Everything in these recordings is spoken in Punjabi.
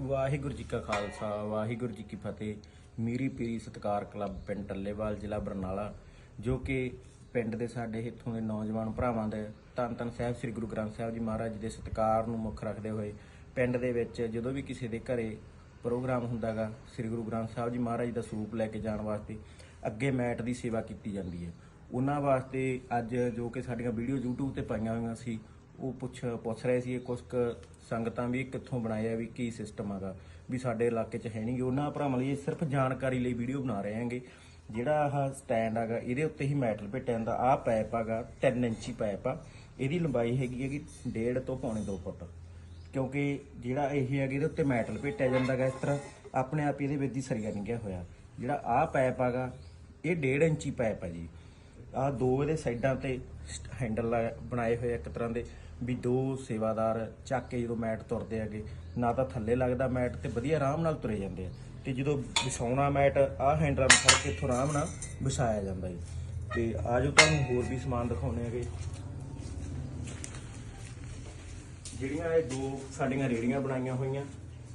ਵਾਹਿਗੁਰੂ ਜੀ ਕਾ ਖਾਲਸਾ, ਵਾਹਿਗੁਰੂ ਜੀ ਕੀ ਫਤਿਹ। ਮੀਰੀ ਪੀਰੀ ਸਤਕਾਰ ਕਲੱਬ ਪਿੰਡ ਟੱਲੇਵਾਲ, ਜ਼ਿਲ੍ਹਾ ਬਰਨਾਲਾ, ਜੋ ਕਿ ਪਿੰਡ ਦੇ ਸਾਡੇ ਇੱਥੋਂ ਦੇ ਨੌਜਵਾਨ ਭਰਾਵਾਂ ਦੇ ਧੰਨ ਧੰਨ ਸਾਹਿਬ, ਸ੍ਰੀ ਗੁਰੂ ਗ੍ਰੰਥ ਸਾਹਿਬ ਜੀ ਮਹਾਰਾਜ ਜੀ ਦੇ ਸਤਕਾਰ ਨੂੰ ਮੁੱਖ ਰੱਖਦੇ ਹੋਏ ਪਿੰਡ ਦੇ ਵਿੱਚ ਜਦੋਂ ਵੀ ਕਿਸੇ ਦੇ ਘਰੇ ਪ੍ਰੋਗਰਾਮ ਹੁੰਦਾਗਾ ਸ੍ਰੀ ਗੁਰੂ ਗ੍ਰੰਥ ਸਾਹਿਬ ਜੀ ਮਹਾਰਾਜ ਦਾ ਸਰੂਪ ਲੈ ਕੇ ਜਾਣ ਵਾਸਤੇ ਅੱਗੇ ਮੈਟ ਦੀ ਸੇਵਾ ਕੀਤੀ ਜਾਂਦੀ ਹੈ। ਉਹਨਾਂ ਵਾਸਤੇ ਅੱਜ ਜੋ ਕਿ ਸਾਡੀਆਂ ਵੀਡੀਓ YouTube ਤੇ ਪਾਈਆਂ ਹੋਈਆਂ ਸੀ ਉਹ ਪੁੱਛ ਪੁੱਛ ਰਹੇ ਸੀ ਕੁਝ ਕੁ ਸੰਗਤਾਂ ਵੀ ਕਿੱਥੋਂ ਬਣਾਇਆ, ਵੀ ਕੀ ਸਿਸਟਮ ਹੈਗਾ, ਵੀ ਸਾਡੇ ਇਲਾਕੇ 'ਚ ਹੈ ਨਹੀਂ ਉਹਨਾਂ ਭਰਾਵਾਂ ਲਈ ਇਹ ਸਿਰਫ ਜਾਣਕਾਰੀ ਲਈ ਵੀਡੀਓ ਬਣਾ ਰਹੇ ਹਾਂਗੇ। ਜਿਹੜਾ ਆਹ ਸਟੈਂਡ ਹੈਗਾ, ਇਹਦੇ ਉੱਤੇ ਹੀ ਮੈਟਲ ਭੇਟਿਆ ਜਾਂਦਾ। ਆਹ ਪਾਈਪ ਹੈਗਾ 3 ਇੰਚੀ ਪਾਈਪ ਆ। ਇਹਦੀ ਲੰਬਾਈ ਹੈਗੀ ਹੈਗੀ 1.5 ਤੋਂ ਪੌਣੇ 2 ਫੁੱਟ। ਕਿਉਂਕਿ ਜਿਹੜਾ ਇਹ ਹੈਗਾ, ਇਹਦੇ ਉੱਤੇ ਮੈਟਲ ਭੇਟਿਆ ਜਾਂਦਾ ਹੈਗਾ। ਇਸ ਤਰ੍ਹਾਂ ਆਪਣੇ ਆਪ ਇਹਦੇ ਵਿੱਚ ਦੀ ਸਰੀਆ ਨਿੰਗਿਆ ਹੋਇਆ। ਜਿਹੜਾ ਆਹ ਪਾਈਪ ਹੈਗਾ, ਇਹ 1.5 ਇੰਚੀ ਪਾਈਪ ਆ ਜੀ। ਆਹ ਦੋ ਇਹਦੇ ਸਾਈਡਾਂ ਤੇ ਹੈਂਡਲ ਬਣਾਏ ਹੋਏ ਇੱਕ ਤਰ੍ਹਾਂ ਦੇ। ਵੀ ਦੋ ਸੇਵਾਦਾਰ ਚੱਕ ਕੇ ਜਦੋਂ ਮੈਟ ਤੁਰਦੇ ਹੈਗੇ, ਨਾ ਤਾਂ ਥੱਲੇ ਲੱਗਦਾ ਮੈਟ ਤੇ ਵਧੀਆ ਆਰਾਮ ਨਾਲ ਤੁਰੇ ਜਾਂਦੇ ਆ। ਤੇ ਜਦੋਂ ਵਿਛਾਉਣਾ ਮੈਟ, ਆਹ ਹੈਂਡਲਾਂ ਨੂੰ ਫੜ ਕੇ ਇੱਥੋਂ ਆਰਾਮ ਨਾਲ ਵਿਛਾਇਆ ਜਾਂਦਾ ਜੀ। ਤੇ ਆਜੋ ਤੁਹਾਨੂੰ ਹੋਰ ਵੀ ਸਮਾਨ ਦਿਖਾਉਣੇ ਹੈਗੇ। ਜਿਹੜੀਆਂ ਇਹ ਦੋ ਸਾਡੀਆਂ ਰੇੜੀਆਂ ਬਣਾਈਆਂ ਹੋਈਆਂ,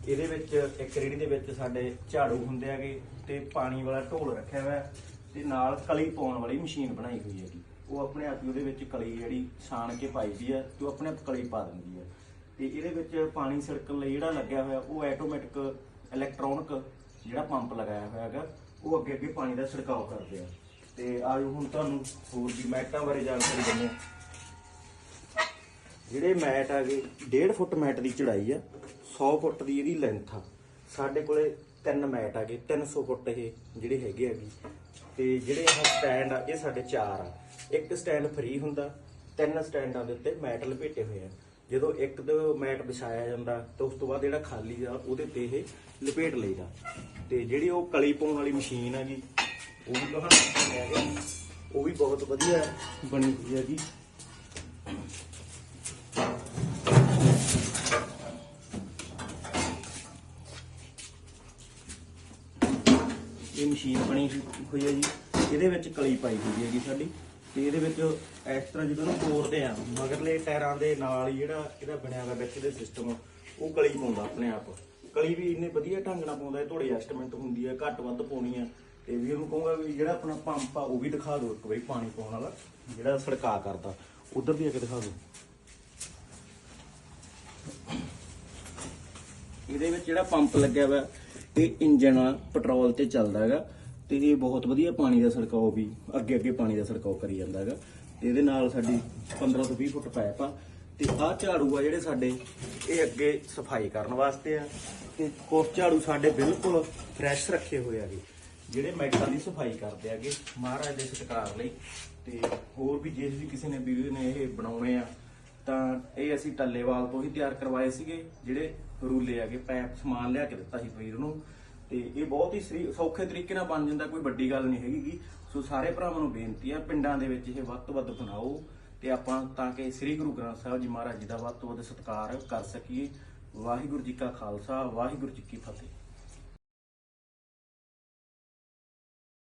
ਇਹਦੇ ਵਿੱਚ ਇੱਕ ਰੇੜੀ ਦੇ ਵਿੱਚ ਸਾਡੇ ਝਾੜੂ ਹੁੰਦੇ ਹੈਗੇ ਤੇ ਪਾਣੀ ਵਾਲਾ ਢੋਲ ਰੱਖਿਆ ਹੋਇਆ ਹੈ ਤੇ ਨਾਲ ਕਲੀ ਪਾਉਣ ਵਾਲੀ ਮਸ਼ੀਨ ਬਣਾਈ ਹੋਈ ਹੈਗੀ। ਉਹ ਆਪਣੇ ਆਪ ਹੀ ਉਹਦੇ ਵਿੱਚ ਕਲੀ ਜਿਹੜੀ ਛਾਣ ਕੇ ਪਾਈ ਦੀ ਆ ਤੇ ਉਹ ਆਪਣੇ ਆਪ ਕਲੀ ਪਾ ਦਿੰਦੀ ਆ। ਤੇ ਇਹਦੇ ਵਿੱਚ ਪਾਣੀ ਛਿੜਕਣ ਲਈ ਜਿਹੜਾ ਲੱਗਿਆ ਹੋਇਆ ਉਹ ਆਟੋਮੈਟਿਕ ਇਲੈਕਟ੍ਰੋਨਿਕ ਜਿਹੜਾ ਪੰਪ ਲਗਾਇਆ ਹੋਇਆ ਹੈਗਾ, ਉਹ ਅੱਗੇ ਅੱਗੇ ਪਾਣੀ ਦਾ ਛਿੜਕਾਅ ਕਰਦੇ ਆ। ਤੇ ਆਜੋ ਹੁਣ ਤੁਹਾਨੂੰ ਹੋਰ ਵੀ ਮੈਟਾਂ ਬਾਰੇ ਜਾਣਕਾਰੀ ਦਿੰਦੇ ਹਾਂ ਜਿਹੜੇ ਮੈਟ ਆ ਗਏ 1.5 ਫੁੱਟ ਮੈਟ ਦੀ ਚੜਾਈ ਆ 100 ਫੁੱਟ ਦੀ ਇਹਦੀ ਲੈਂਥ ਆ। ਸਾਡੇ ਕੋਲੇ ਤਿੰਨ ਮੈਟ ਆ ਹੈਗੇ 300 ਫੁੱਟ ਇਹ ਜਿਹੜੇ ਹੈਗੇ ਹੈਗੇ। ਤੇ ਜਿਹੜੇ ਇਹ ਸਟੈਂਡ ਆ, ਇਹ ਸਾਡੇ ਚਾਰ ਆ। ਇੱਕ ਸਟੈਂਡ ਫ੍ਰੀ ਹੁੰਦਾ, ਤਿੰਨ ਸਟੈਂਡਾਂ ਦੇ ਉੱਤੇ ਮੈਟ ਲਪੇਟੇ ਹੋਏ ਆ। ਜਦੋਂ ਇੱਕ ਦੋ ਮੈਟ ਵਿਛਾਇਆ ਜਾਂਦਾ, ਤਾਂ ਉਸ ਤੋਂ ਬਾਅਦ ਜਿਹੜਾ ਖਾਲੀ ਆ, ਉਹਦੇ ਤੇ ਇਹ ਲਪੇਟ ਲਈਦਾ ਤੇ ਜਿਹੜੀ ਉਹ ਕਲੀ ਪਾਉਣ ਵਾਲੀ ਮਸ਼ੀਨ ਹੈਗੀ, ਉਹ ਵੀ ਤੁਹਾਨੂੰ ਹੈਗਾ। ਉਹ ਵੀ ਬਹੁਤ ਵਧੀਆ ਬਣੀ ਹੋਈ ਹੈਗੀ। ਇਹ ਮਸ਼ੀਨ ਬਣੀ ਹੋਈ ਹੈ ਜੀ ਇਹਦੇ ਵਿੱਚ ਕਲੀ ਪਾਈ ਹੋਈ ਹੈਗੀ ਸਾਡੀ। ਤੇ ਇਹਦੇ ਵਿੱਚ ਇਸ ਤਰ੍ਹਾਂ ਜਦੋਂ ਨੂੰ ਤੋੜਦੇ ਆ, ਮਗਰਲੇ ਟਾਇਰਾਂ ਦੇ ਨਾਲ ਹੀ ਜਿਹੜਾ ਇਹਦਾ ਬਣਿਆ ਹੋਇਆ ਵਿੱਚ ਦੇ ਸਿਸਟਮ ਉਹ ਕਲੀ ਪਾਉਂਦਾ ਆਪਣੇ ਆਪ। ਕਲੀ ਵੀ ਇੰਨੇ ਵਧੀਆ ਢੰਗ ਨਾਲ ਪਾਉਂਦਾ ਹੈ ਥੋੜੀ ਐਸਟੀਮੇਟ ਹੁੰਦੀ ਹੈ ਘੱਟ ਵੱਧ ਪਾਉਣੀ ਆ। ਤੇ ਵੀ ਉਹਨੂੰ ਕਹੂੰਗਾ ਵੀ ਜਿਹੜਾ ਆਪਣਾ ਪੰਪ ਆ, ਉਹ ਵੀ ਦਿਖਾ ਦਿਓ ਇੱਕ ਵਾਰੀ ਪਾਣੀ ਪਾਉਣ ਵਾਲਾ, ਜਿਹੜਾ ਸੜਕਾ ਕਰਦਾ। ਉਧਰ ਵੀ ਆ ਕੇ ਦਿਖਾ ਦਿਓ। ਇਹਦੇ ਵਿੱਚ ਜਿਹੜਾ ਪੰਪ ਲੱਗਿਆ ਹੋਇਆ, ਇਹ ਇੰਜਨ ਪੈਟਰੋਲ ਤੇ ਚੱਲਦਾ ਹੈਗਾ। ਤੇ ਇਹ ਬਹੁਤ ਵਧੀਆ ਪਾਣੀ ਦਾ ਛੜਕਾਓ ਵੀ ਅੱਗੇ ਅੱਗੇ ਪਾਣੀ ਦਾ ਛੜਕਾਓ ਕਰੀ ਜਾਂਦਾ ਹੈਗਾ। ਤੇ ਇਹਦੇ ਨਾਲ ਸਾਡੀ 15 ਤੋਂ 20 ਫੁੱਟ ਪਾਈਪ ਆ ਤੇ ਆਹ ਝਾੜੂ ਆ ਜਿਹੜੇ ਸਾਡੇ, ਇਹ ਅੱਗੇ ਸਫ਼ਾਈ ਕਰਨ ਵਾਸਤੇ ਆ। ਤੇ ਕੁਝ ਝਾੜੂ ਸਾਡੇ ਬਿਲਕੁਲ ਫਰੈਸ਼ ਰੱਖੇ ਹੋਏ ਆਗੇ ਜਿਹੜੇ ਮੈਟਾਂ ਦੀ ਸਫ਼ਾਈ ਕਰਦੇ ਆਗੇ ਮਹਾਰਾਜ ਦੇ ਸਤਿਕਾਰ ਲਈ। ਤੇ ਹੋਰ ਵੀ ਜੇ ਵੀ ਕਿਸੇ ਨੇ ਵੀਡੀਓ ਨੇ ਇਹ ਬਣਾਉਣੇ ਆ, ਤਾਂ ਇਹ ਅਸੀਂ ਟੱਲੇਵਾਲ ਤੋਂ ਹੀ ਤਿਆਰ ਕਰਵਾਏ ਸੀਗੇ, ਜਿਹੜੇ ਰੂਲੇ ਆਗੇ ਪੈਪ ਸਮਾਨ ਲਿਆ ਕੇ ਦਿੱਤਾ ਸੀ ਵੀਰ ਨੂੰ। ਤੇ ਇਹ ਬਹੁਤ ਹੀ ਸਰੀ- ਸੌਖੇ ਤਰੀਕੇ ਨਾਲ ਬਣ ਜਾਂਦਾ, ਕੋਈ ਵੱਡੀ ਗੱਲ ਨਹੀਂ ਹੈਗੀ ਸੋ ਸਾਰੇ ਭਰਾਵਾਂ ਨੂੰ ਬੇਨਤੀ ਆ, ਪਿੰਡਾਂ ਦੇ ਵਿੱਚ ਇਹ ਵੱਧ ਤੋਂ ਵੱਧ ਬਣਾਓ ਤੇ ਆਪਾਂ ਤਾਂ ਕਿ ਸ੍ਰੀ ਗੁਰੂ ਗ੍ਰੰਥ ਸਾਹਿਬ ਜੀ ਮਹਾਰਾਜ ਜੀ ਦਾ ਵੱਧ ਤੋਂ ਵੱਧ ਸਤਿਕਾਰ ਕਰ ਸਕੀਏ। ਵਾਹਿਗੁਰੂ ਜੀ ਕਾ ਖਾਲਸਾ, ਵਾਹਿਗੁਰੂ ਜੀ ਕੀ ਫਤਿਹ।